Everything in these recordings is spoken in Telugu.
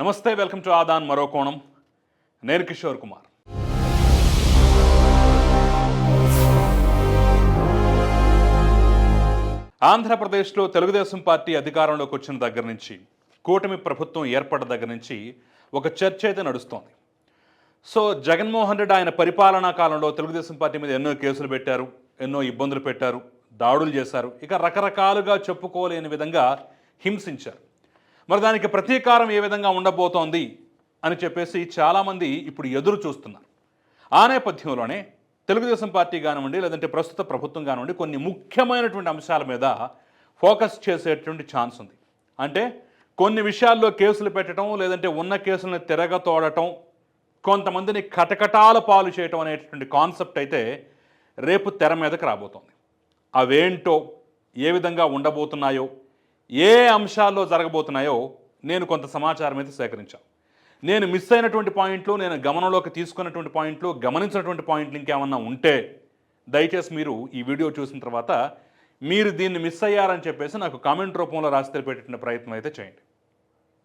నమస్తే వెల్కమ్ టు ఆదాన్ మరో కోణం. నేను కిషోర్ కుమార్. ఆంధ్రప్రదేశ్లో తెలుగుదేశం పార్టీ అధికారంలోకి వచ్చిన దగ్గర నుంచి కూటమి ప్రభుత్వం ఏర్పడ్డ దగ్గర నుంచి ఒక చర్చ అయితే నడుస్తోంది. సో జగన్మోహన్ రెడ్డి ఆయన పరిపాలనా కాలంలో తెలుగుదేశం పార్టీ మీద ఎన్నో కేసులు పెట్టారు ఎన్నో ఇబ్బందులు పెట్టారు దాడులు చేశారు. ఇక రకరకాలుగా చెప్పుకోలేని విధంగా హింసించారు. మరి దానికి ప్రతీకారం ఏ విధంగా ఉండబోతోంది అని చెప్పేసి చాలామంది ఇప్పుడు ఎదురు చూస్తున్నారు. ఆ నేపథ్యంలోనే తెలుగుదేశం పార్టీ కానివ్వండి లేదంటే ప్రస్తుత ప్రభుత్వం కానివ్వండి కొన్ని ముఖ్యమైనటువంటి అంశాల మీద ఫోకస్ చేసేటువంటి ఛాన్స్ ఉంది. అంటే కొన్ని విషయాల్లో కేసులు పెట్టడం లేదంటే ఉన్న కేసులను తిరగతోడటం కొంతమందిని కటకటాల పాలు చేయటం అనేటువంటి కాన్సెప్ట్ అయితే రేపు తెర మీదకి రాబోతోంది. అవేంటో ఏ విధంగా ఉండబోతున్నాయో ఏ అంశాల్లో జరగబోతున్నాయో నేను కొంత సమాచారం అయితే సేకరించాను. నేను మిస్ అయినటువంటి పాయింట్లు నేను గమనంలోకి తీసుకున్నటువంటి పాయింట్లు గమనించినటువంటి పాయింట్లు ఇంకేమన్నా ఉంటే దయచేసి మీరు ఈ వీడియో చూసిన తర్వాత మీరు దీన్ని మిస్ అయ్యారని చెప్పేసి నాకు కామెంట్ రూపంలో రాసి తెలిపేటటువంటి ప్రయత్నం అయితే చేయండి.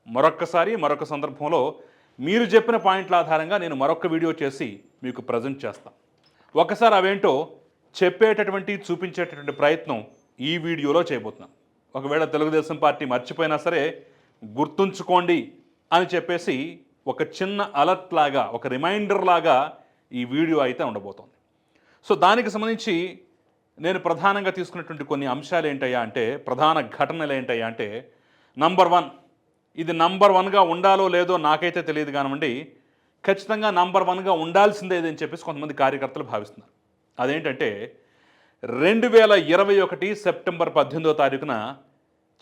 మరొక్కసారి మరొక సందర్భంలో మీరు చెప్పిన పాయింట్ల ఆధారంగా నేను మరొక వీడియో చేసి మీకు ప్రజెంట్ చేస్తాను ఒకసారి అవేంటో చెప్పేటటువంటి చూపించేటటువంటి ప్రయత్నం ఈ వీడియోలో చేయబోతున్నాను. ఒకవేళ తెలుగుదేశం పార్టీ మర్చిపోయినా సరే గుర్తుంచుకోండి అని చెప్పేసి ఒక చిన్న అలర్ట్ లాగా ఒక రిమైండర్ లాగా ఈ వీడియో అయితే ఉండబోతోంది. సో దానికి సంబంధించి నేను ప్రధానంగా తీసుకున్నటువంటి కొన్ని అంశాలు ఏంటయ్యా అంటే ప్రధాన ఘటనలు ఏంటయ్యా అంటే నంబర్ వన్ ఇది నంబర్ వన్గా ఉండాలో లేదో నాకైతే తెలియదు కానివ్వండి ఖచ్చితంగా నంబర్ వన్గా ఉండాల్సిందే అని చెప్పేసి కొంతమంది కార్యకర్తలు భావిస్తున్నారు. అదేంటంటే రెండు వేల ఇరవై ఒకటి సెప్టెంబర్ పద్దెనిమిదో తారీఖున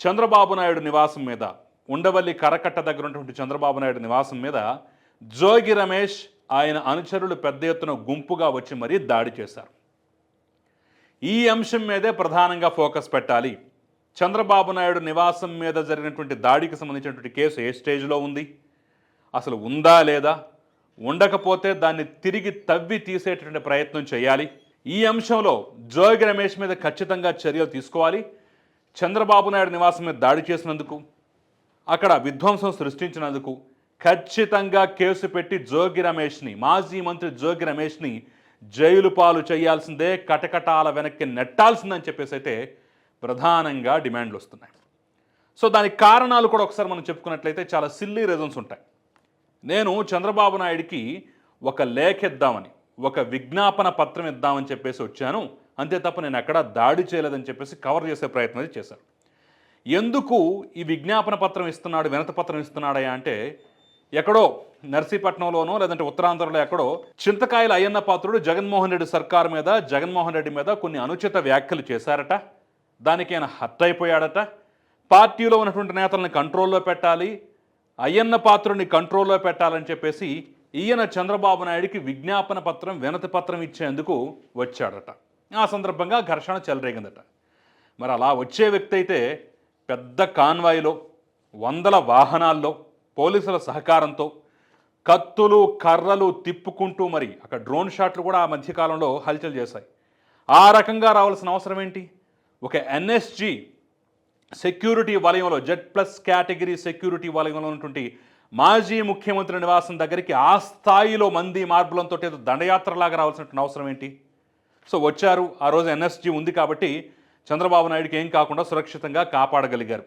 చంద్రబాబు నాయుడు నివాసం మీద ఉండవల్లి కరకట్ట దగ్గర ఉన్నటువంటి చంద్రబాబు నాయుడు నివాసం మీద జోగి రమేష్ ఆయన అనుచరులు పెద్ద ఎత్తున గుంపుగా వచ్చి మరీ దాడి చేశారు. ఈ అంశం మీదే ప్రధానంగా ఫోకస్ పెట్టాలి. చంద్రబాబు నాయుడు నివాసం మీద జరిగినటువంటి దాడికి సంబంధించినటువంటి కేసు ఏ స్టేజ్లో ఉంది? అసలు ఉందా లేదా? ఉండకపోతే దాన్ని తిరిగి తవ్వి తీసేటటువంటి ప్రయత్నం చేయాలి. ఈ అంశంలో జోగి రమేష్ మీద ఖచ్చితంగా చర్యలు తీసుకోవాలి. చంద్రబాబు నాయుడు నివాసం మీద దాడి చేసినందుకు అక్కడ విధ్వంసం సృష్టించినందుకు ఖచ్చితంగా కేసు పెట్టి జోగి రమేష్ని మాజీ మంత్రి జోగి రమేష్ని జైలు పాలు చేయాల్సిందే కటకటాల వెనక్కి నెట్టాల్సిందని చెప్పేసి అయితే ప్రధానంగా డిమాండ్లు వస్తున్నాయి. సో దానికి కారణాలు కూడా ఒకసారి మనం చెప్పుకున్నట్లయితే చాలా సిల్లీ రీజన్స్ ఉంటాయి. నేను చంద్రబాబు నాయుడికి ఒక లేఖ ఇద్దామని ఒక విజ్ఞాపన పత్రం ఇద్దామని చెప్పేసి వచ్చాను. అంతే తప్ప నేను ఎక్కడా దాడి చేయలేదని చెప్పేసి కవర్ చేసే ప్రయత్నం అయితే చేశారు ఎందుకు ఈ విజ్ఞాపన పత్రం ఇస్తున్నాడు వినత పత్రం ఇస్తున్నాడా అంటే ఎక్కడో నర్సీపట్నంలోనో లేదంటే ఉత్తరాంధ్రలో ఎక్కడో చింతకాయల అయ్యన్న పాత్రుడు జగన్మోహన్ రెడ్డి సర్కార్ మీద జగన్మోహన్ రెడ్డి మీద కొన్ని అనుచిత వ్యాఖ్యలు చేశారట. దానికి ఆయన హర్ట్ అయిపోయాడట పార్టీలో ఉన్నటువంటి నేతలను కంట్రోల్లో పెట్టాలి. అయ్యన్న పాత్రుడిని కంట్రోల్లో పెట్టాలని చెప్పేసి ఈయన చంద్రబాబు నాయుడికి విజ్ఞాపన పత్రం వినతి పత్రం ఇచ్చేందుకు వచ్చాడట. ఆ సందర్భంగా ఘర్షణ చెలరేగిందట. మరి అలా వచ్చే వ్యక్తి అయితే పెద్ద కాన్వాయ్లో వందల వాహనాల్లో పోలీసుల సహకారంతో కత్తులు కర్రలు తిప్పుకుంటూ మరి అక్కడ డ్రోన్ షాట్లు కూడా ఆ మధ్యకాలంలో హల్చల్ చేశాయి. ఆ రకంగా రావాల్సిన అవసరం ఏంటి? ఒక ఎన్ఎస్జి సెక్యూరిటీ వలయంలో జెడ్ ప్లస్ కేటగిరీ సెక్యూరిటీ వలయంలో ఉన్నటువంటి మాజీ ముఖ్యమంత్రి నివాసం దగ్గరికి ఆ స్థాయిలో మంది మార్పులంతో ఏదో దండయాత్రలాగా రావాల్సిన అవసరం ఏంటి? సో వచ్చారు. ఆ రోజు ఎన్ఎస్జి ఉంది కాబట్టి చంద్రబాబు నాయుడుకి ఏం కాకుండా సురక్షితంగా కాపాడగలిగారు.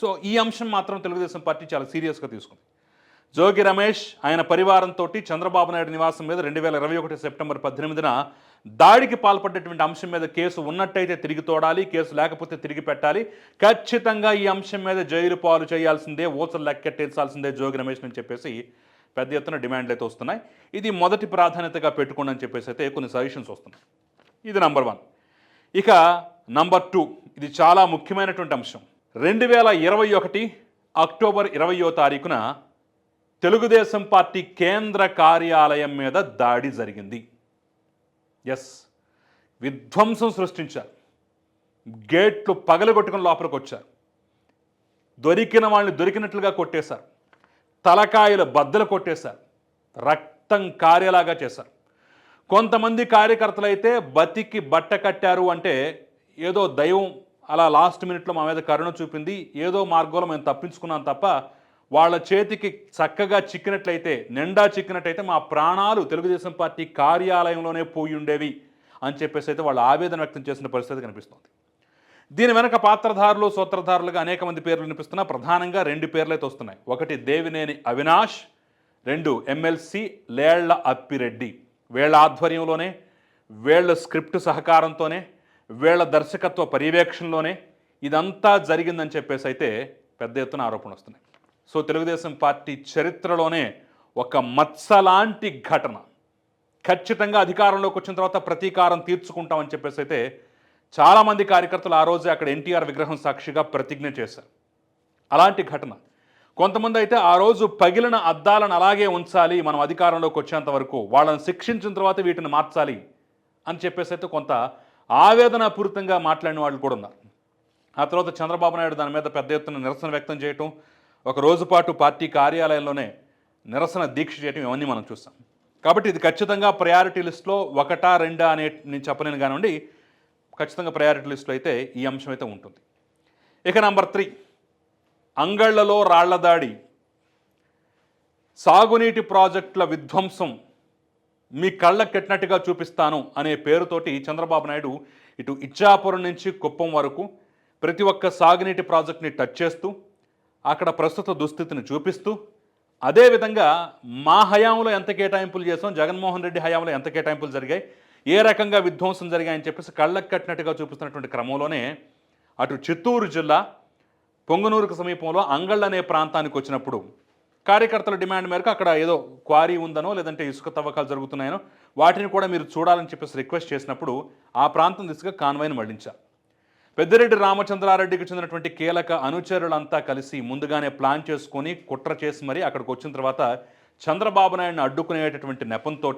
సో ఈ అంశం మాత్రం తెలుగుదేశం పార్టీ చాలా సీరియస్గా తీసుకుంది. జోగి రమేష్ ఆయన పరివారంతో చంద్రబాబు నాయుడు నివాసం మీద రెండు వేల ఇరవై ఒకటి సెప్టెంబర్ పద్దెనిమిదిన దాడికి పాల్పడ్డటువంటి అంశం మీద కేసు ఉన్నట్టయితే తిరిగి తోడాలి కేసు లేకపోతే తిరిగి పెట్టాలి. ఖచ్చితంగా ఈ అంశం మీద జైలు పాలు చేయాల్సిందే ఓచలు లెక్కెట్టేసాల్సిందే జోగి రమేష్ అని చెప్పేసి పెద్ద ఎత్తున డిమాండ్లు అయితే వస్తున్నాయి. ఇది మొదటి ప్రాధాన్యతగా పెట్టుకోండి అని చెప్పేసి అయితే కొన్ని సజెషన్స్ వస్తున్నాయి. ఇది నంబర్ వన్. ఇక నంబర్ టూ. ఇది చాలా ముఖ్యమైనటువంటి అంశం. రెండు వేల ఇరవై ఒకటి అక్టోబర్ ఇరవయో తారీఖున తెలుగుదేశం పార్టీ కేంద్ర కార్యాలయం మీద దాడి జరిగింది. ఎస్ విధ్వంసం సృష్టించారు. గేట్లు పగలగొట్టుకుని లోపలికి వచ్చారు. దొరికిన వాళ్ళని దొరికినట్లుగా కొట్టేశారు. తలకాయలు బద్దలు కొట్టేశారు. రక్తం కార్యలాగా చేశారు. కొంతమంది కార్యకర్తలు అయితే బతికి బట్ట కట్టారు అంటే ఏదో దైవం అలా లాస్ట్ మినిట్లో మా మీద కరుణ చూపింది ఏదో మార్గంలో మేము తప్పించుకున్నాం తప్ప వాళ్ళ చేతికి చక్కగా చిక్కినట్లయితే నిండా చిక్కినట్లయితే మా ప్రాణాలు తెలుగుదేశం పార్టీ కార్యాలయంలోనే పోయి ఉండేవి అని చెప్పేసి అయితే వాళ్ళు ఆవేదన వ్యక్తం చేసిన పరిస్థితి కనిపిస్తుంది. దీని వెనక పాత్రధారులు సూత్రధారులుగా అనేక మంది పేర్లు వినిపిస్తున్నా ప్రధానంగా రెండు పేర్లు అయితే వస్తున్నాయి ఒకటి దేవినేని అవినాష్ రెండు ఎమ్మెల్సీ లేళ్ళ అప్పిరెడ్డి. వీళ్ళ ఆధ్వర్యంలోనే వీళ్ళ స్క్రిప్ట్ సహకారంతోనే వీళ్ళ దర్శకత్వ పర్యవేక్షణలోనే ఇదంతా జరిగిందని చెప్పేసి అయితే పెద్ద ఎత్తున ఆరోపణలు వస్తున్నాయి. సో తెలుగుదేశం పార్టీ చరిత్రలోనే ఒక మత్సలాంటి ఘటన. ఖచ్చితంగా అధికారంలోకి వచ్చిన తర్వాత ప్రతీకారం తీర్చుకుంటామని చెప్పేసి అయితే చాలామంది కార్యకర్తలు ఆ రోజే అక్కడ ఎన్టీఆర్ విగ్రహం సాక్షిగా ప్రతిజ్ఞ చేశారు. అలాంటి ఘటన. కొంతమంది అయితే ఆ రోజు పగిలిన అద్దాలను అలాగే ఉంచాలి మనం అధికారంలోకి వచ్చేంత వరకు వాళ్ళని శిక్షించిన తర్వాత వీటిని మార్చాలి అని చెప్పేసి అయితే కొంత ఆవేదనాపూరితంగా మాట్లాడిన వాళ్ళు కూడా ఉన్నారు. ఆ తర్వాత చంద్రబాబు నాయుడు దాని మీద పెద్ద ఎత్తున నిరసన వ్యక్తం చేయటం ఒక రోజు పాటు పార్టీ కార్యాలయంలోనే నిరసన దీక్ష చేయటం ఇవన్నీ మనం చూస్తాం. కాబట్టి ఇది ఖచ్చితంగా ప్రయారిటీ లిస్ట్లో ఒకటా రెండా అనే నేను చెప్పలేను కానివ్వండి ఖచ్చితంగా ప్రయారిటీ లిస్ట్లో అయితే ఈ అంశం అయితే ఉంటుంది. ఇక నంబర్ త్రీ అంగళ్ళలో రాళ్ళ దాడి సాగునీటి ప్రాజెక్టుల విధ్వంసం మీ కళ్ళకు కట్టినట్టుగా చూపిస్తాను అనే పేరుతోటి చంద్రబాబు నాయుడు ఇటు ఇచ్చాపురం నుంచి కుప్పం వరకు ప్రతి ఒక్క సాగునీటి ప్రాజెక్ట్ని టచ్ చేస్తూ అక్కడ ప్రస్తుత దుస్థితిని చూపిస్తూ అదేవిధంగా మా హయాంలో ఎంత కేటాయింపులు చేసాం జగన్మోహన్ రెడ్డి హయాంలో ఎంత కేటాయింపులు జరిగాయి ఏ రకంగా విధ్వంసం జరిగాయని చెప్పేసి కళ్ళకు కట్టినట్టుగా చూపిస్తున్నటువంటి క్రమంలోనే అటు చిత్తూరు జిల్లా పొంగనూరుకు సమీపంలో అంగళ్ళ అనే ప్రాంతానికి వచ్చినప్పుడు కార్యకర్తల డిమాండ్ మేరకు అక్కడ ఏదో క్వారీ ఉందనో లేదంటే ఇసుక తవ్వకాలు జరుగుతున్నాయనో వాటిని కూడా మీరు చూడాలని చెప్పేసి రిక్వెస్ట్ చేసినప్పుడు ఆ ప్రాంతం దిశగా కాన్వాయ్ని మళ్ళించారు పెద్దిరెడ్డి రామచంద్రారెడ్డికి చెందినటువంటి కీలక అనుచరులంతా కలిసి ముందుగానే ప్లాన్ చేసుకొని కుట్ర చేసి మరీ అక్కడికి వచ్చిన తర్వాత చంద్రబాబు నాయుడిని అడ్డుకునేటటువంటి నెపంతో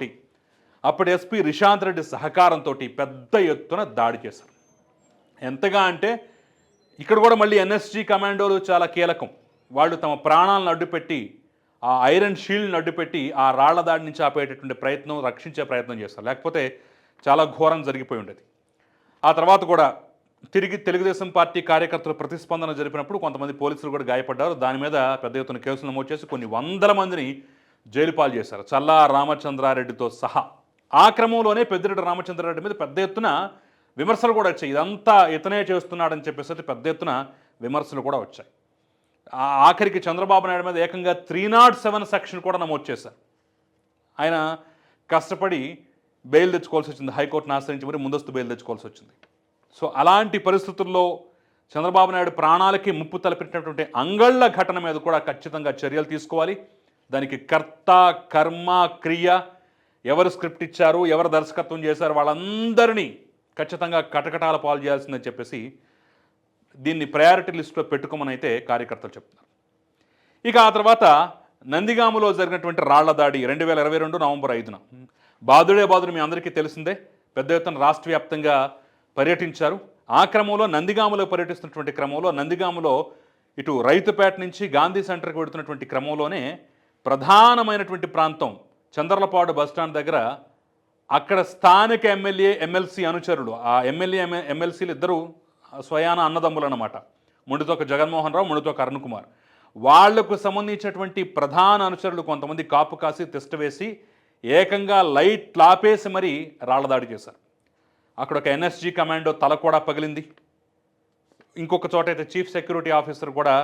అప్పటి ఎస్పీ రిషాంత్ రెడ్డి సహకారంతో పెద్ద ఎత్తున దాడి చేశారు. ఎంతగా అంటే ఇక్కడ కూడా మళ్ళీ ఎన్ఎస్జీ కమాండోలు చాలా కీలకం. వాళ్ళు తమ ప్రాణాలను అడ్డుపెట్టి ఆ ఐరన్ షీల్డ్ని అడ్డుపెట్టి ఆ రాళ్ళ దాడి నుంచి ఆపేటటువంటి ప్రయత్నం రక్షించే ప్రయత్నం చేస్తారు లేకపోతే చాలా ఘోరం జరిగిపోయి ఉండేది. ఆ తర్వాత కూడా తిరిగి తెలుగుదేశం పార్టీ కార్యకర్తలు ప్రతిస్పందన జరిపినప్పుడు కొంతమంది పోలీసులు కూడా గాయపడ్డారు. దాని మీద పెద్ద ఎత్తున కేసులు నమోదు చేసి కొన్ని వందల మందిని జైలు పాలు చేశారు. చల్లా రామచంద్రారెడ్డితో సహా. ఆ క్రమంలోనే పెద్దిరెడ్డి రామచంద్రారెడ్డి మీద పెద్ద ఎత్తున విమర్శలు కూడా వచ్చాయి. ఇదంతా ఇతనే చేస్తున్నాడని చెప్పేసి పెద్ద ఎత్తున విమర్శలు కూడా వచ్చాయి. ఆ ఆఖరికి చంద్రబాబు నాయుడు మీద ఏకంగా త్రీ నాట్ సెవెన్ సెక్షన్ కూడా నమోదు చేశారు. ఆయన కష్టపడి బెయిల్ తెచ్చుకోవాల్సి వచ్చింది. హైకోర్టును ఆశ్రయించి మరి ముందస్తు బెయిల్ తెచ్చుకోవాల్సి వచ్చింది. సో అలాంటి పరిస్థితుల్లో చంద్రబాబు నాయుడు ప్రాణాలకి ముప్పు తలపెట్టినటువంటి అంగళ్ళ ఘటన మీద కూడా ఖచ్చితంగా చర్యలు తీసుకోవాలి. దానికి కర్త కర్మ క్రియ ఎవరు స్క్రిప్ట్ ఇచ్చారు ఎవరు దర్శకత్వం చేశారు వాళ్ళందరినీ ఖచ్చితంగా కటకటాల పాలు చేయాల్సిందని చెప్పేసి దీన్ని ప్రయారిటీ లిస్టులో పెట్టుకోమని అయితే కార్యకర్తలు చెప్తున్నారు. ఇక ఆ తర్వాత నందిగాములో జరిగినటువంటి రాళ్ళ దాడి రెండు వేల ఇరవై రెండు నవంబర్ ఐదున. బాదుడే బాదుడు మీ అందరికీ తెలిసిందే పెద్ద ఎత్తున రాష్ట్ర వ్యాప్తంగా పర్యటించారు. ఆ క్రమంలో నందిగాములో పర్యటిస్తున్నటువంటి క్రమంలో నందిగాములో ఇటు రైతుపేట నుంచి గాంధీ సెంటర్కి వెడుతున్నటువంటి క్రమంలోనే ప్రధానమైనటువంటి ప్రాంతం చంద్రలపాడు బస్టాండ్ దగ్గర అక్కడ స్థానిక ఎమ్మెల్యే ఎమ్మెల్సీ అనుచరులు ఆ ఎమ్మెల్యే ఎమ్మెల్సీలు ఇద్దరు స్వయాన అన్నదమ్ములు అన్నమాట. ముందుతోక జగన్మోహన్ రావు ముందుతోక అరుణ్ కుమార్. వాళ్ళకు సంబంధించినటువంటి ప్రధాన అనుచరులు కొంతమంది కాపు కాసి తిష్ట వేసి ఏకంగా లైట్ లాపేసి మరీ రాళ్ళదాడి చేశారు. అక్కడ ఒక ఎన్ఎస్జీ కమాండో తల కూడా పగిలింది. ఇంకొక చోట అయితే చీఫ్ సెక్యూరిటీ ఆఫీసర్ కూడా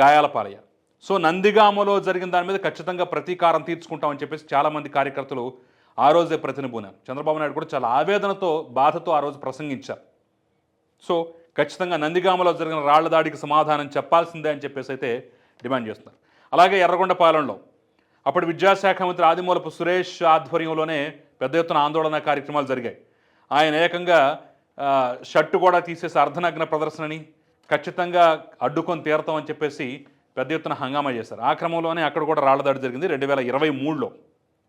గాయాల పాలయ్యారు సో నందిగామలో జరిగిన దాని మీద ఖచ్చితంగా ప్రతీకారం తీర్చుకుంటామని చెప్పేసి చాలామంది కార్యకర్తలు ఆ రోజే ప్రతినిబూనారు చంద్రబాబు నాయుడు కూడా చాలా ఆవేదనతో బాధతో ఆ రోజు ప్రసంగించారు. సో ఖచ్చితంగా నందిగామలో జరిగిన రాళ్ళ దాడికి సమాధానం చెప్పాల్సిందే అని చెప్పేసి అయితే డిమాండ్ చేస్తున్నారు. అలాగే ఎర్రగొండపాలెంలో అప్పుడు విద్యాశాఖ మంత్రి ఆదిమూలపు సురేష్ ఆధ్వర్యంలోనే పెద్ద ఎత్తున ఆందోళన కార్యక్రమాలు జరిగాయి. ఆయన ఏకంగా షర్టు కూడా తీసేసి అర్ధనగ్న ప్రదర్శనని ఖచ్చితంగా అడ్డుకొని తీరతామని చెప్పేసి పెద్ద ఎత్తున హంగామా చేశారు. ఆ క్రమంలోనే అక్కడ కూడా రాళ్ళదాడి జరిగింది రెండు వేల ఇరవై మూడులో.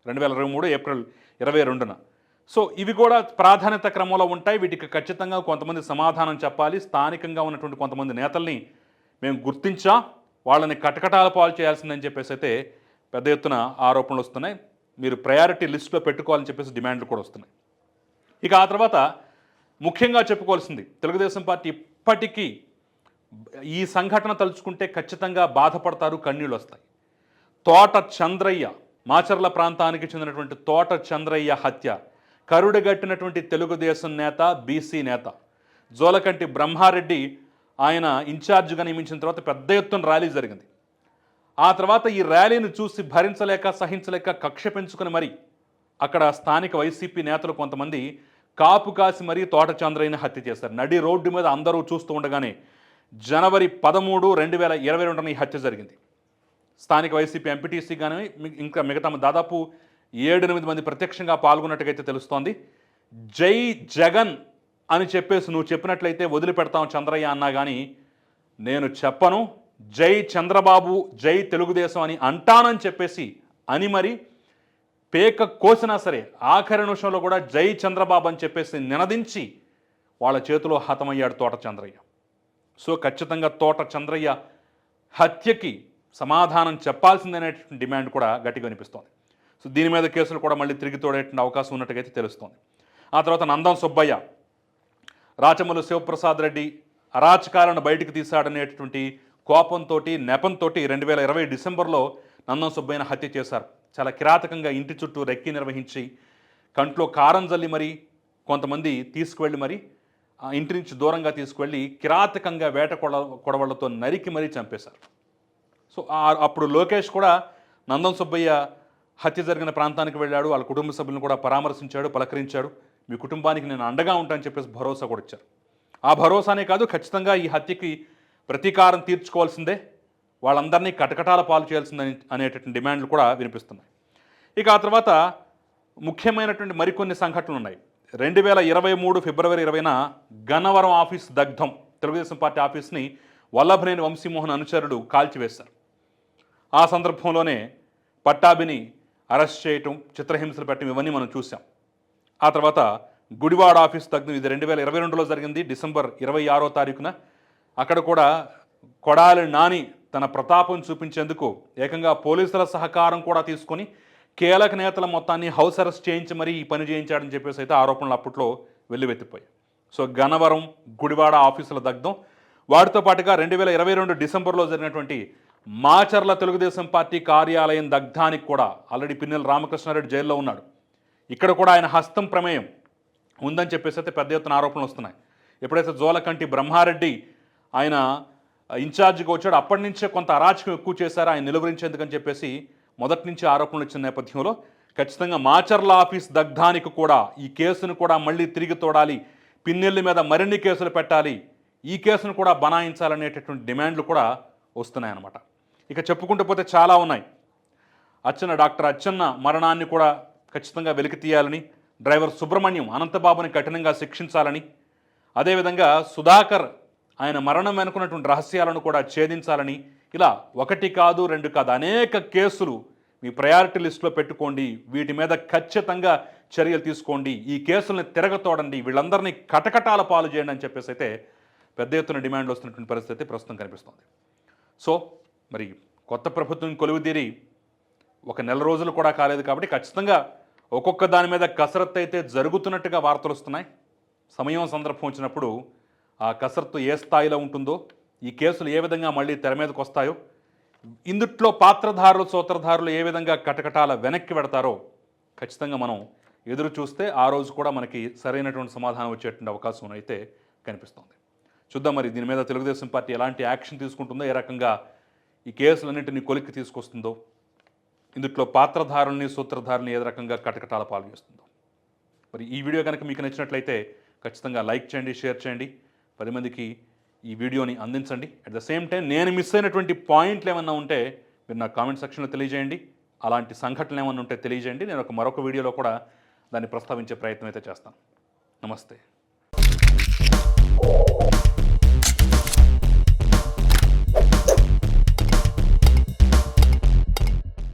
రెండు వేల ఇరవై మూడు ఏప్రిల్ ఇరవై రెండున. సో ఇవి కూడా ప్రాధాన్యత క్రమంలో ఉంటాయి. వీటికి ఖచ్చితంగా కొంతమంది సమాధానం చెప్పాలి. స్థానికంగా ఉన్నటువంటి కొంతమంది నేతల్ని మేము గుర్తించా వాళ్ళని కటకటాల పాలు చేయాల్సిందని చెప్పేసి అయితే పెద్ద ఎత్తున ఆరోపణలు వస్తున్నాయి. మీరు ప్రయారిటీ లిస్టులో పెట్టుకోవాలని చెప్పేసి డిమాండ్లు కూడా వస్తున్నాయి. ఇక ఆ తర్వాత ముఖ్యంగా చెప్పుకోవాల్సింది తెలుగుదేశం పార్టీ ఇప్పటికీ ఈ సంఘటన తలుచుకుంటే ఖచ్చితంగా బాధపడతారు కన్నీళ్ళు వస్తాయి. తోట చంద్రయ్య మాచర్ల ప్రాంతానికి చెందినటువంటి తోట చంద్రయ్య హత్య కరుడుగట్టినటువంటి తెలుగుదేశం నేత బీసీ నేత. జోలకంటి బ్రహ్మారెడ్డి ఆయన ఇన్ఛార్జ్గా నియమించిన తర్వాత పెద్ద ఎత్తున ర్యాలీ జరిగింది. ఆ తర్వాత ఈ ర్యాలీని చూసి భరించలేక సహించలేక కక్ష పెంచుకుని మరి అక్కడ స్థానిక వైసీపీ నేతలు కొంతమంది కాపు కాసి మరీ తోట చంద్రయ్యని హత్య చేశారు. నడి రోడ్డు మీద అందరూ చూస్తూ ఉండగానే జనవరి పదమూడు రెండు వేల ఇరవై రెండున ఈ హత్య జరిగింది. స్థానిక వైసీపీ ఎంపీటీసీ కానీ ఇంకా మిగతా దాదాపు ఏడెనిమిది మంది ప్రత్యక్షంగా పాల్గొన్నట్టుగైతే తెలుస్తోంది. జై జగన్ అని చెప్పేసి నువ్వు చెప్పినట్లయితే వదిలిపెడతాం చంద్రయ్య అన్నా కానీ నేను చెప్పను. జై చంద్రబాబు జై తెలుగుదేశం అని అంటానని చెప్పేసి అని మరి పేక కోసినా సరే ఆఖరి నిమిషంలో కూడా జై చంద్రబాబు అని చెప్పేసి నినదించి వాళ్ళ చేతిలో హతమయ్యాడు తోట చంద్రయ్య. సో ఖచ్చితంగా తోట చంద్రయ్య హత్యకి సమాధానం చెప్పాల్సిందనేటువంటి డిమాండ్ కూడా గట్టిగా అనిపిస్తోంది సో దీని మీద కేసులు కూడా మళ్ళీ తిరిగి తోడేటువంటి అవకాశం ఉన్నట్టుగా అయితే తెలుస్తోంది. ఆ తర్వాత నందం సుబ్బయ్య రాచమల్లు శివప్రసాద్ రెడ్డి అరాచకాలను బయటికి తీశాడనేటటువంటి కోపంతో నెపంతో రెండు వేల ఇరవై డిసెంబర్లో నందం సుబ్బయ్యను హత్య చేశారు. చాలా కిరాతకంగా ఇంటి చుట్టూ రెక్కి నిర్వహించి కంట్లో కారం జల్లి మరి కొంతమంది తీసుకువెళ్ళి మరి ఆ ఇంటి నుంచి దూరంగా తీసుకువెళ్ళి కిరాతకంగా వేట కొడ కొడవళ్ళతో నరికి మరీ చంపేశారు. సో అప్పుడు లోకేష్ కూడా నందం సుబ్బయ్య హత్య జరిగిన ప్రాంతానికి వెళ్ళాడు వాళ్ళ కుటుంబ సభ్యులను కూడా పరామర్శించాడు పలకరించాడు. మీ కుటుంబానికి నేను అండగా ఉంటానని చెప్పేసి భరోసా కూడా ఇచ్చారు. ఆ భరోసానే కాదు ఖచ్చితంగా ఈ హత్యకి ప్రతీకారం తీర్చుకోవాల్సిందే. వాళ్ళందరినీ కటకటాల పాలు చేయాల్సిందని అనేటటువంటి డిమాండ్లు కూడా వినిపిస్తున్నాయి. ఇక ఆ తర్వాత ముఖ్యమైనటువంటి మరికొన్ని సంఘటనలు ఉన్నాయి. రెండు వేల ఇరవై మూడు ఫిబ్రవరి ఇరవైన గన్నవరం ఆఫీస్ దగ్ధం తెలుగుదేశం పార్టీ ఆఫీస్ని వల్లభనేని వంశీమోహన్ అనుచరుడు కాల్చివేశారు. ఆ సందర్భంలోనే పట్టాభిని అరెస్ట్ చేయటం చిత్రహింసలు పెట్టడం ఇవన్నీ మనం చూసాం ఆ తర్వాత గుడివాడ ఆఫీస్ దగ్ధం ఇది రెండు వేల ఇరవై రెండులో జరిగింది డిసెంబర్ ఇరవై ఆరో తారీఖున. అక్కడ కూడా కొడాలి నాని తన ప్రతాపం చూపించేందుకు ఏకంగా పోలీసుల సహకారం కూడా తీసుకొని కీలక నేతల మొత్తాన్ని హౌస్ అరెస్ట్ చేయించి మరీ ఈ పని చేయించాడని చెప్పేసి అయితే ఆరోపణలు అప్పట్లో వెల్లువెత్తిపోయాయి. సో గనవరం గుడివాడ ఆఫీసుల దగ్ధం. వాటితో పాటుగా రెండు వేల ఇరవై రెండు డిసెంబర్లో జరిగినటువంటి మాచర్ల తెలుగుదేశం పార్టీ కార్యాలయం దగ్ధానికి కూడా ఆల్రెడీ పిన్నెల రామకృష్ణారెడ్డి జైల్లో ఉన్నాడు. ఇక్కడ కూడా ఆయన హస్తం ప్రమేయం ఉందని చెప్పేసి అయితే పెద్ద ఎత్తున ఆరోపణలు వస్తున్నాయి. ఎప్పుడైతే జోలకంటి బ్రహ్మారెడ్డి ఆయన ఇన్ఛార్జిగా వచ్చాడు. అప్పటి నుంచే కొంత అరాచకం ఎక్కువ చేశారు. ఆయన నిలువరించేందుకని చెప్పేసి మొదటి నుంచి ఆరోపణలు వచ్చిన నేపథ్యంలో ఖచ్చితంగా మాచర్ల ఆఫీస్ దగ్ధానికి కూడా ఈ కేసును కూడా మళ్ళీ తిరిగి తోడాలి పిన్నెల్లి మీద మరిన్ని కేసులు పెట్టాలి ఈ కేసును కూడా బనాయించాలనేటటువంటి డిమాండ్లు కూడా వస్తున్నాయన్నమాట. ఇక చెప్పుకుంటూ పోతే చాలా ఉన్నాయి. అచ్చన్న డాక్టర్ అచ్చన్న మరణాన్ని కూడా ఖచ్చితంగా వెలికి తీయాలని డ్రైవర్ సుబ్రహ్మణ్యం అనంతబాబుని కఠినంగా శిక్షించాలని అదేవిధంగా సుధాకర్ ఆయన మరణం వెనుకున్నటువంటి రహస్యాలను కూడా ఛేదించాలని ఇలా ఒకటి కాదు రెండు కాదు అనేక కేసులు మీ ప్రయారిటీ లిస్టులో పెట్టుకోండి. వీటి మీద ఖచ్చితంగా చర్యలు తీసుకోండి. ఈ కేసులను తిరగతోడండి. వీళ్ళందరినీ కటకటాల పాలు చేయండి అని చెప్పేసి అయితే పెద్ద ఎత్తున డిమాండ్లు వస్తున్నటువంటి పరిస్థితి ప్రస్తుతం కనిపిస్తుంది. సో మరి కొత్త ప్రభుత్వం కొలువుదీరి ఒక నెల రోజులు కూడా కాలేదు కాబట్టి ఖచ్చితంగా ఒక్కొక్క దాని మీద కసరత్తు అయితే జరుగుతున్నట్టుగా వార్తలు వస్తున్నాయి. సమయం సందర్భం వచ్చినప్పుడు ఆ కసరత్తు ఏ స్థాయిలో ఉంటుందో ఈ కేసులు ఏ విధంగా మళ్ళీ తెర మీదకి వస్తాయో ఇందుట్లో పాత్రధారులు సూత్రధారులు ఏ విధంగా కటకటాల వెనక్కి పెడతారో ఖచ్చితంగా మనం ఎదురు చూస్తే ఆ రోజు కూడా మనకి సరైనటువంటి సమాధానం వచ్చేటువంటి అవకాశం అయితే కనిపిస్తోంది. చూద్దాం మరి దీని మీద తెలుగుదేశం పార్టీ ఎలాంటి యాక్షన్ తీసుకుంటుందో ఏ రకంగా ఈ కేసులన్నింటినీ కొలిక్కి తీసుకొస్తుందో ఇందుట్లో పాత్రధారుల్ని సూత్రధారుల్ని ఏ రకంగా కటకటాల పాలు చేస్తుందో. మరి ఈ వీడియో కనుక మీకు నచ్చినట్లయితే ఖచ్చితంగా లైక్ చేయండి షేర్ చేయండి. పది మందికి ఈ వీడియోని అందించండి. అట్ ద సేమ్ టైం నేను మిస్ అయినటువంటి పాయింట్లు ఏమన్నా ఉంటే మీరు నా కామెంట్ సెక్షన్లో తెలియజేయండి. అలాంటి సంఘటనలు ఏమన్నా ఉంటే తెలియజేయండి. నేను ఒక మరొక వీడియోలో కూడా దాన్ని ప్రస్తావించే ప్రయత్నం అయితే చేస్తాను. నమస్తే.